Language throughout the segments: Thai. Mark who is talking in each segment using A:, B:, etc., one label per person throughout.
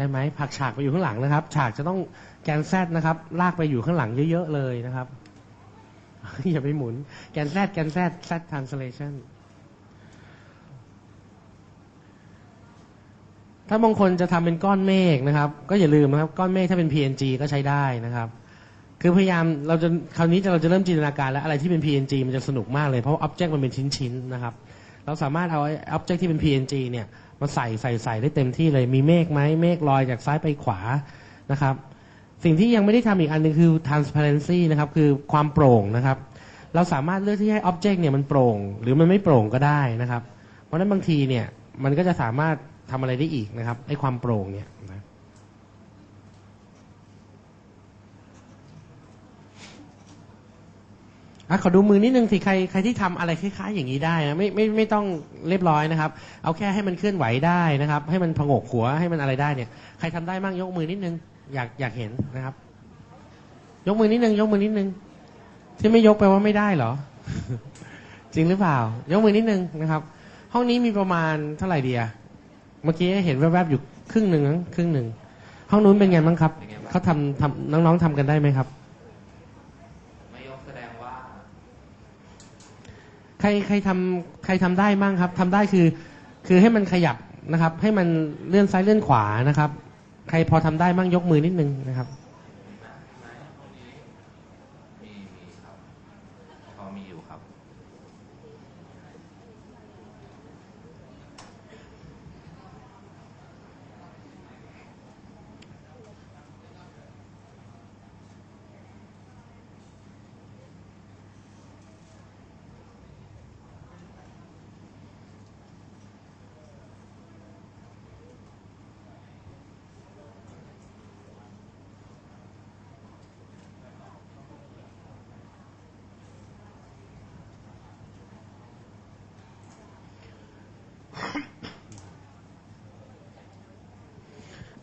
A: ได้ไหมผักฉากไปอยู่ข้างหลังนะครับ ฉากจะต้องแกนแซดนะครับ ลากไปอยู่ข้างหลังเยอะๆเลยนะครับ อย่าไปหมุน แกนแซดแกนแซดแซด translation ถ้าบางคนจะทำเป็นก้อนเมฆนะครับ ก็อย่าลืมนะครับ ก้อนเมฆถ้าเป็น PNG ก็ใช้ได้นะครับ คือพยายามเราจะคราวนี้เราจะเริ่มจินตนาการแล้วอะไรที่เป็น PNG มันจะสนุกมากเลยเพราะว่า object มันเป็นชิ้นๆนะครับ เราสามารถเอาไอ้ object ที่เป็น PNG เนี่ย มาใส่ใส่ใส่ได้เต็มที่เลย มีเมฆไหมเมฆลอยจากซ้ายไปขวานะครับ สิ่งที่ยังไม่ได้ทำอีกอันหนึงคือ transparency นะครับ คือความโปร่งนะครับ เราสามารถเลือกที่ให้ object เนี่ยมันโปร่ง หรือมันไม่โปร่งก็ได้นะครับ เพราะฉะนั้นบางทีเนี่ยมันก็จะสามารถทำอะไรได้อีกนะครับไอ้ความโปร่งเนี่ยนะ อะขอดูมือนิดนึงสิใครใครที่ทำอะไรคล้ายๆอย่างนี้ได้นะไม่ไม่ไม่ต้องเรียบร้อยนะครับ เอาแค่ให้มันเคลื่อนไหวได้นะครับ ให้มันผงกหัวให้มันอะไรได้เนี่ย ใครทำได้มั่งยกมือนิดนึง อยากอยากเห็นนะครับ ยกมือนิดนึง ยกมือนิดนึง ที่ไม่ยกแปลว่าไม่ได้เหรอ จริงหรือเปล่า ยกมือนิดนึงนะครับ ห้องนี้มีประมาณเท่าไหร่เดียเมื่อกี้เห็นแวบๆอยู่ครึ่งหนึ่งมั้งครึ่งหนึ่งห้องนู้นเป็นไงบ้างครับ
B: เป็นไงบ้าง
A: เขาทำทำน้องๆทำกันได้ไหมครับ
B: ไม่ยกแสดงว่า
A: ใครใครทำใครทำได้บ้างครับทำได้คือ คือให้มันขยับนะครับ ให้มันเลื่อนซ้ายเลื่อนขวานะครับ ใครพอทำได้บ้างยกมือนิดนึงนะครับ
B: มีมีครับ พอมีอยู่ครับ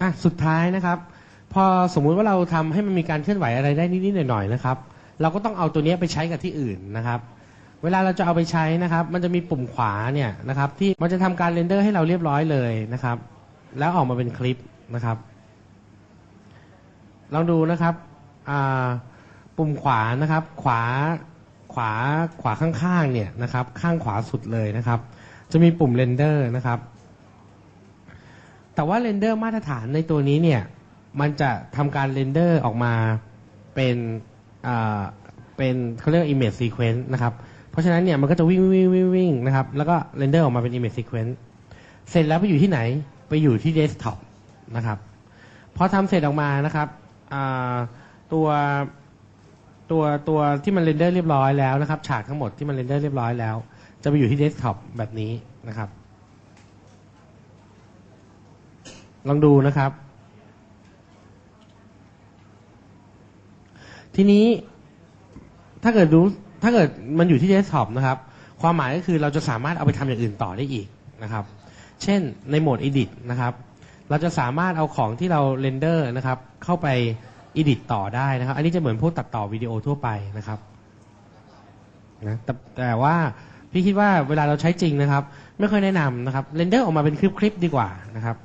A: อะสุดท้ายนะครับ พอสมมุติว่าเราทำให้มันมีการเคลื่อนไหวอะไรได้นิดๆหน่อยๆนะครับ เราก็ต้องเอาตัวเนี้ยไปใช้กับที่อื่นนะครับ เวลาเราจะเอาไปใช้นะครับ มันจะมีปุ่มขวาเนี่ยนะครับ ที่มันจะทำการเรนเดอร์ให้เราเรียบร้อยเลยนะครับ แล้วออกมาเป็นคลิปนะครับ ลองดูนะครับอ่าปุ่มขวานะครับ ขวาขวาขวาข้างๆเนี่ยนะครับ ข้างขวาสุดเลยนะครับ จะมีปุ่มเรนเดอร์นะครับ แต่ว่าเรนเดอร์มาตรฐานในตัวนี้เนี่ย มันจะทำการเรนเดอร์ออกมาเป็นเป็นเขาเรียก image sequence นะครับ เพราะฉะนั้นเนี่ยมันก็จะวิ่งวิ่งวิ่งวิ่งนะครับ แล้วก็เรนเดอร์ออกมาเป็น image sequence เสร็จแล้วไปอยู่ที่ไหน ไปอยู่ที่ desktop นะครับพอทำเสร็จออกมานะครับตัวตัวตัวที่มันเรนเดอร์เรียบร้อยแล้วนะครับ ฉากทั้งหมดที่มันเรนเดอร์เรียบร้อยแล้ว จะไปอยู่ที่ desktop แบบนี้นะครับ ลองดูนะครับ ทีนี้ถ้าเกิดรู้ถ้าเกิดมันอยู่ที่เดสก์ท็อปนะครับ ความหมายก็คือเราจะสามารถเอาไปทำอย่างอื่นต่อได้อีกนะครับ เช่นในโหมด Edit นะครับ เราจะสามารถเอาของที่เราเรนเดอร์นะครับ เข้าไป Edit ต่อได้นะครับ อันนี้จะเหมือนพวกตัดต่อวิดีโอทั่วไปนะครับนะแต่แต่ว่า พี่คิดว่าเวลาเราใช้จริงนะครับ ไม่ค่อยแนะนำนะครับเรนเดอร์ออกมาเป็นคลิปๆดีกว่านะครับ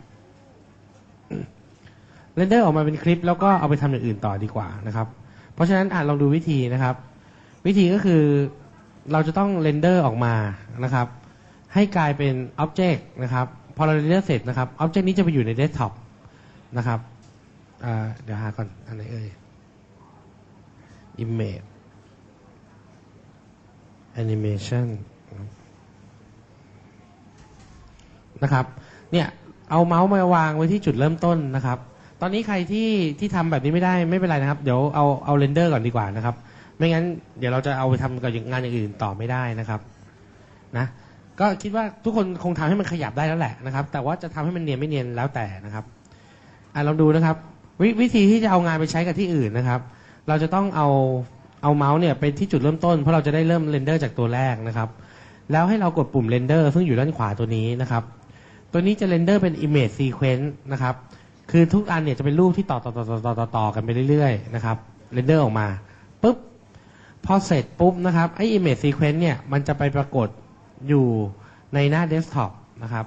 A: เรนเดอร์ออกมาเป็นคลิปแล้วก็เอาไปทำอย่างอื่นต่อดีกว่านะครับ เพราะฉะนั้นอานลองดูวิธีนะครับ วิธีก็คือเราจะต้องเรนเดอร์ออกมานะครับ ให้กลายเป็นอ็อบเจกต์นะครับพอเราเรนเดอร์เสร็จนะครับอ็อบเจกต์นี้จะไปอยู่ในเดสก์ท็อปนะครับเดี๋ยวหาก่อนอันไหนเอ่ย image animation นะครับ เนี่ย เอาเมาส์มาวางไว้ที่จุดเริ่มต้นนะครับ ตอนนี้ใครที่ที่ทำแบบนี้ไม่ได้ไม่เป็นไรนะครับ เดี๋ยวเอาเอาเรนเดอร์ก่อนดีกว่านะครับ ไม่งั้นเดี๋ยวเราจะเอาไปทำกับงานอย่างอื่นต่อไม่ได้นะครับ นะ ก็คิดว่าทุกคนคงทำให้มันขยับได้แล้วแหละนะครับ แต่ว่าจะทำให้มันเนียนไม่เนียนแล้วแต่นะครับอะลองดูนะครับววิธีที่จะเอางานไปใช้กับที่อื่นนะครับ เราจะต้องเอาเอาเมาส์เนี่ยไปที่จุดเริ่มต้นเพราะเราจะได้เริ่มเรนเดอร์จากตัวแรกนะครับ แล้วให้เรากดปุ่มเรนเดอร์ซึ่งอยู่ด้านขวาตัวนี้นะครับ ตัวนี้จะเรนเดอร์เป็น image sequence นะครับ คือทุกอันเนี่ยจะเป็นรูปที่ต่อต่อต่อต่อต่อต่อต่อกันไปเรื่อยๆนะครับเรนเดอร์ออกมาปุ๊บพอเสร็จปุ๊บนะครับไอ image sequence เนี่ยมันจะไปปรากฏอยู่ในหน้า desktop นะครับ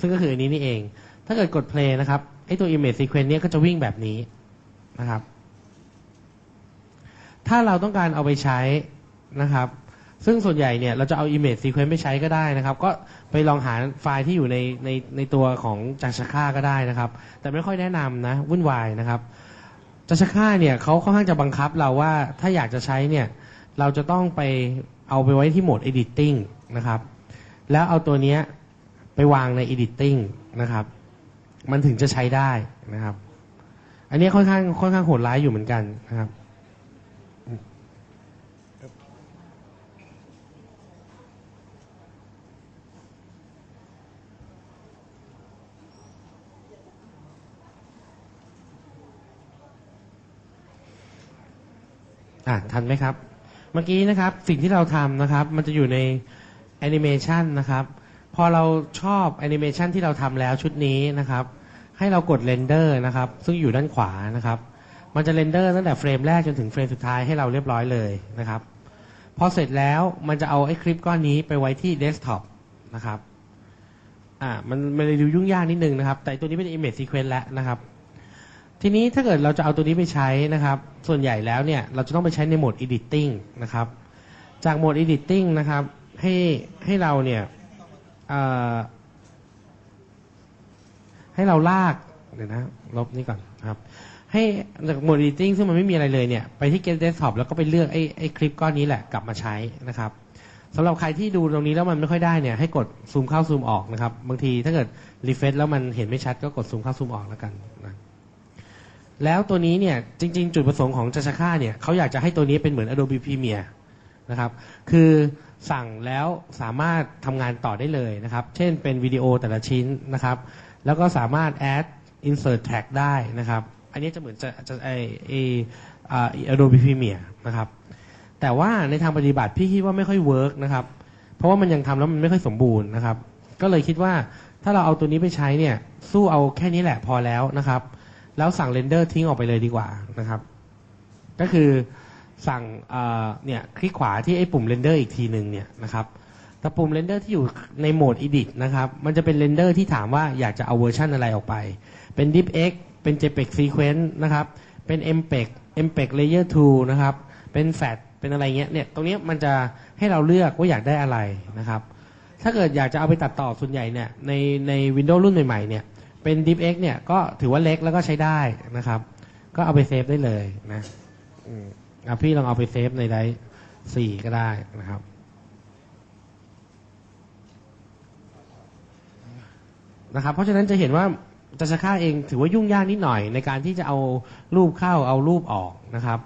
A: ซึ่งก็คืออันนี้นี่เอง ถ้าเกิดกด play นะครับไอตัว image sequence เนี้ยก็จะวิ่งแบบนี้นะครับ ถ้าเราต้องการเอาไปใช้นะครับ ซึ่งส่วนใหญ่เนี่ยเราจะเอา image sequence ไปใช้ก็ได้นะครับ ก็ไปลองหาไฟล์ที่อยู่ในในในตัวของจักรค่าก็ได้นะครับ แต่ไม่ค่อยแนะนำนะวุ่นวายนะครับจักรค่าเนี่ยเขาค่อนข้างจะบังคับเราว่าถ้าอยากจะใช้เนี่ยเราจะต้องไปเอาไปไว้ที่โหมด editing นะครับ แล้วเอาตัวเนี้ยไปวางใน editing นะครับ มันถึงจะใช้ได้นะครับ อันนี้ค่อนข้างค่อนข้างโหดร้ายอยู่เหมือนกันนะครับ อะทันไหมครับ เมื่อกี้นะครับสิ่งที่เราทำนะครับ มันจะอยู่ในแอนิเมชันนะครับ พอเราชอบแอนิเมชันที่เราทำแล้วชุดนี้นะครับ ให้เรากดเรนเดอร์นะครับ ซึ่งอยู่ด้านขวานะครับ มันจะเรนเดอร์ตั้งแต่เฟรมแรกจนถึงเฟรมสุดท้ายให้เราเรียบร้อยเลยนะครับ พอเสร็จแล้วมันจะเอาไอ้คลิปก้อนนี้ไปไว้ที่เดสก์ท็อปนะครับอ่ามันมันเลยดูยุ่งยากนิดนึงนะครับ แต่ตัวนี้เป็น image sequence แล้วนะครับ ทีนี้ถ้าเกิดเราจะเอาตัวนี้ไปใช้นะครับ ส่วนใหญ่แล้วเนี่ยเราจะต้องไปใช้ในโหมด editing นะครับ จากโหมด editing นะครับ ให้ให้เราเนี่ยให้เราลากเดี๋ยวนะลบนี่ก่อนครับ ให้จากโหมด editing ซึ่งมันไม่มีอะไรเลยเนี่ยไปที่ get desktop แล้วก็ไปเลือกไอ้ไอ้คลิปก้อนนี้แหละกลับมาใช้นะครับสำหรับใครที่ดูตรงนี้แล้วมันไม่ค่อยได้เนี่ยให้กดซูมเข้าซูมออกนะครับ บางทีถ้าเกิด refresh แล้วมันเห็นไม่ชัดก็กดซูมเข้าซูมออกแล้วกัน แล้วตัวนี้เนี่ยจริง ๆ จุดประสงค์ของจัชค่าเนี่ยเขาอยากจะให้ตัวนี้เป็นเหมือน Adobe Premiere นะครับ คือสั่งแล้วสามารถทำงานต่อได้เลยนะครับ เช่นเป็นวิดีโอแต่ละชิ้นนะครับ แล้วก็สามารถ add insert tag ได้นะครับ อันนี้จะเหมือนจะจะไอไออ Adobe Premiere นะครับ แต่ว่าในทางปฏิบัติพี่คิดว่าไม่ค่อยเวิร์กนะครับ เพราะว่ามันยังทำแล้วมันไม่ค่อยสมบูรณ์นะครับ ก็เลยคิดว่าถ้าเราเอาตัวนี้ไปใช้เนี่ยสู้เอาแค่นี้แหละพอแล้วนะครับ แล้วสั่งเรนเดอร์ทิ้งออกไปเลยดีกว่านะครับ ก็คือสั่งเนี่ยคลิกขวาที่ไอ้ปุ่มเรนเดอร์อีกทีหนึ่งเนี่ยนะครับแต่ปุ่มเรนเดอร์ที่อยู่ในโหมด edit นะครับ มันจะเป็นเรนเดอร์ที่ถามว่าอยากจะเอาเวอร์ชันอะไรออกไป เป็น DivX เป็น JPEG Sequence นะครับ เป็น MPEG MPEG Layer 2 นะครับ เป็น FAT เป็นอะไรเงี้ย เนี่ย ตรงนี้มันจะให้เราเลือกว่าอยากได้อะไรนะครับ ถ้าเกิดอยากจะเอาไปตัดต่อส่วนใหญ่เนี่ย ในใน Windows รุ่นใหม่ๆเนี่ย เป็น DivX เนี่ยก็ถือว่าเล็กแล้วก็ใช้ได้นะครับ ก็เอาไปเซฟได้เลยนะอืมอะพี่ลองเอาไปเซฟในไดร์สี่ก็ได้นะครับ นะครับ เพราะฉะนั้นจะเห็นว่าจัชค่าเองถือว่ายุ่งยากนิดหน่อยในการที่จะเอารูปเข้าเอารูปออกนะครับ